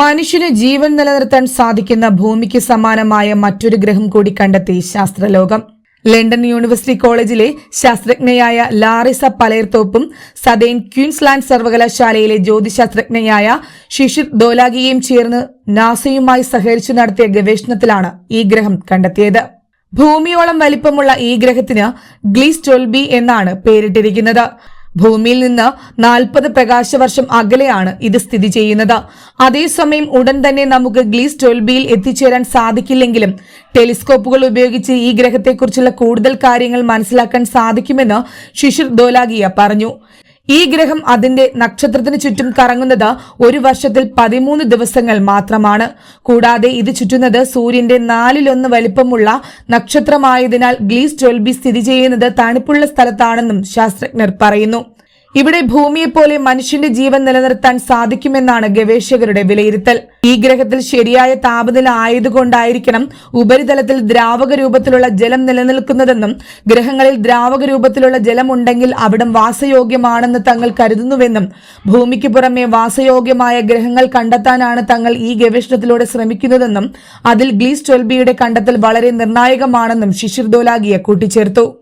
മനുഷ്യന് ജീവൻ നിലനിർത്താൻ സാധിക്കുന്ന ഭൂമിക്ക് സമാനമായ മറ്റൊരു ഗ്രഹം കൂടി കണ്ടെത്തി ശാസ്ത്രലോകം. ലണ്ടൻ യൂണിവേഴ്സിറ്റി കോളേജിലെ ശാസ്ത്രജ്ഞയായ ലാറിസ പലയർത്തോപ്പും സദേൻ ക്വീൻസ്ലാൻഡ് സർവകലാശാലയിലെ ജ്യോതിശാസ്ത്രജ്ഞയായ ശിശിർ ദോലാഗിയും ചേർന്ന് നാസയുമായി സഹകരിച്ചു നടത്തിയ ഗവേഷണത്തിലാണ് ഈ ഗ്രഹം കണ്ടെത്തിയത്. ഭൂമിയോളം വലിപ്പമുള്ള ഈ ഗ്രഹത്തിന് ഗ്ലീസ് ട്വൽബി എന്നാണ് പേരിട്ടിരിക്കുന്നത്. ഭൂമിയിൽ നിന്ന് നാൽപ്പത് പ്രകാശവർഷം അകലെയാണ് ഇത് സ്ഥിതി ചെയ്യുന്നത്. അതേസമയം ഉടൻ തന്നെ നമുക്ക് ഗ്ലീസ് ട്വൽബിയിൽ എത്തിച്ചേരാൻ സാധിക്കില്ലെങ്കിലും ടെലിസ്കോപ്പുകൾ ഉപയോഗിച്ച് ഈ ഗ്രഹത്തെക്കുറിച്ചുള്ള കൂടുതൽ കാര്യങ്ങൾ മനസ്സിലാക്കാൻ സാധിക്കുമെന്ന് ശിശിർ ദോലാഗിയ പറഞ്ഞു. ഈ ഗ്രഹം അതിന്റെ നക്ഷത്രത്തിന് ചുറ്റും കറങ്ങുന്നത് ഒരു വർഷത്തിൽ പതിമൂന്ന് ദിവസങ്ങൾ മാത്രമാണ്. കൂടാതെ ഇത് ചുറ്റുന്നത് സൂര്യന്റെ നാലിലൊന്ന് വലിപ്പമുള്ള നക്ഷത്രമായതിനാൽ ഗ്ലീസ് ട്വൽബി സ്ഥിതി ചെയ്യുന്നത് തണുപ്പുള്ള സ്ഥലത്താണെന്നും ശാസ്ത്രജ്ഞർ പറയുന്നു. ഇവിടെ ഭൂമിയെപ്പോലെ മനുഷ്യന്റെ ജീവൻ നിലനിർത്താൻ സാധിക്കുമെന്നാണ് ഗവേഷകരുടെ വിലയിരുത്തൽ. ഈ ഗ്രഹത്തിൽ ശരിയായ താപനില ആയതുകൊണ്ടായിരിക്കണം ഉപരിതലത്തിൽ ദ്രാവക രൂപത്തിലുള്ള ജലം നിലനിൽക്കുന്നതെന്നും ഗ്രഹങ്ങളിൽ ദ്രാവക രൂപത്തിലുള്ള ജലം ഉണ്ടെങ്കിൽ അവിടം വാസയോഗ്യമാണെന്ന് തങ്ങൾ കരുതുന്നുവെന്നും ഭൂമിക്ക് പുറമെ വാസയോഗ്യമായ ഗ്രഹങ്ങൾ കണ്ടെത്താനാണ് തങ്ങൾ ഈ ഗവേഷണത്തിലൂടെ ശ്രമിക്കുന്നതെന്നും അതിൽ ഗ്ലീസ് ട്വൽബിയുടെ കണ്ടെത്തൽ വളരെ നിർണായകമാണെന്നും ശിശിർ ദോലാഗിയ കൂട്ടിച്ചേർത്തു.